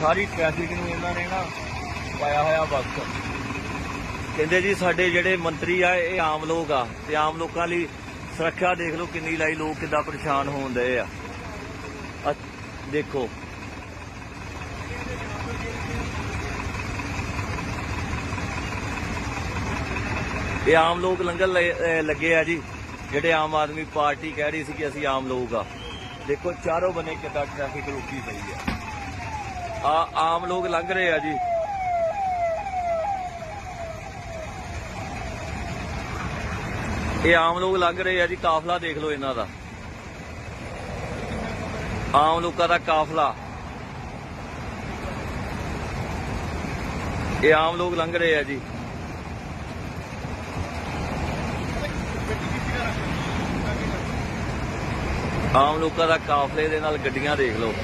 ਸਾਰੀ traffic ਨੂੰ ਇਹਨਾਂ ਨੇ ਨਾ ਪਾਇਆ ਹੋਇਆ ਵਕਤ। ਕਹਿੰਦੇ ਜੀ, ਸਾਡੇ ਜਿਹੜੇ ਮੰਤਰੀ ਆ, ਇਹ ਆਮ ਲੋਕ ਆ ਤੇ ਆਮ ਲੋਕਾਂ ਲਈ ਸੁਰੱਖਿਆ ਦੇਖ ਲਓ ਕਿੰਨੀ ਲਾਈ ਲੋਕ ਕਿੱਦਾਂ ਪਰੇਸ਼ਾਨ ਹੋਣ ਡਏ ਆ। ਦੇਖੋ। ਇਹ ਆਮ ਲੋਕ ਲੰਗਰ ਲ- ਲੱਗੇ ਆ ਜੀ। ਜਿਹੜੇ ਆਮ ਆਦਮੀ ਪਾਰਟੀ ਕਹਿ ਰਹੀ ਸੀ ਕਿ ਅਸੀਂ ਆਮ ਲੋਕ ਆ। ਦੇਖੋ, ਚਾਰੋਂ ਬਨੇ ਕਿੱਦਾਂ ਟ੍ਰੈਫਿਕ ਰੁਕੀ ਪਈ ਆ। ਆ ਆਮ ਲੋਕ ਲੰਘ ਰਹੇ ਆ ਜੀ। ਇਹ ਆਮ ਲੋਕ ਲੰਘ ਰਹੇ ਆ ਜੀ, ਕਾਫਲਾ ਦੇਖ ਲਓ ਇਹਨਾਂ ਦਾ। ਆਮ ਲੋਕਾਂ ਦਾ ਕਾਫਲਾ। ਇਹ ਆਮ ਲੋਕ ਲੰਘ ਰਹੇ ਆ ਜੀ। ਆਮ ਲੋਕਾਂ ਦਾ ਕਾਫਲੇ ਦੇ ਨਾਲ ਗੱਡੀਆਂ ਦੇਖ ਲਓ।